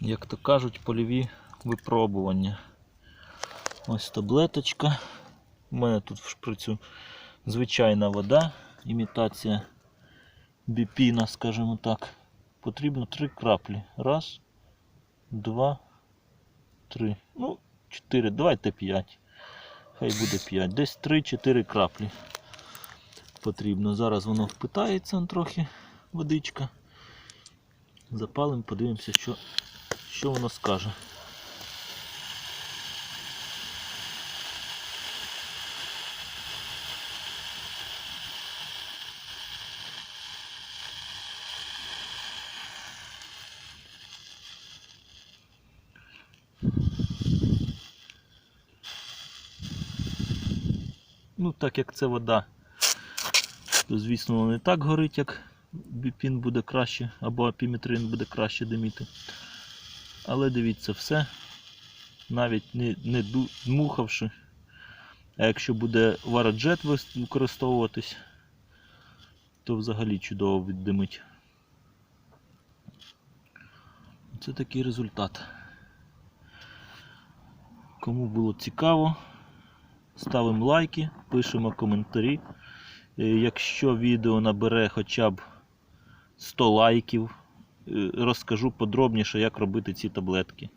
як то кажуть, польові випробування. Ось таблеточка. У мене тут в шприцю звичайна вода, імітація біпіна, скажімо так. Потрібно три краплі. Раз, два, три. Ну, чотири. Давайте п'ять. Хай буде п'ять. Десь три-чотири краплі потрібно. Зараз воно впитається трохи водичка. Запалимо, подивимося, що, що воно скаже. Ну, так як це вода, то звісно воно не так горить, як біпін буде краще, або апіметрин буде краще диміти. Але дивіться, все, навіть не, не дмухавши. А якщо буде вараджет використовуватись, то взагалі чудово віддимить. Це такий результат. Кому було цікаво, ставимо лайки, пишемо коментарі. Е, Якщо відео набере хоча б 100 лайків, розкажу подробніше, як робити ці таблетки.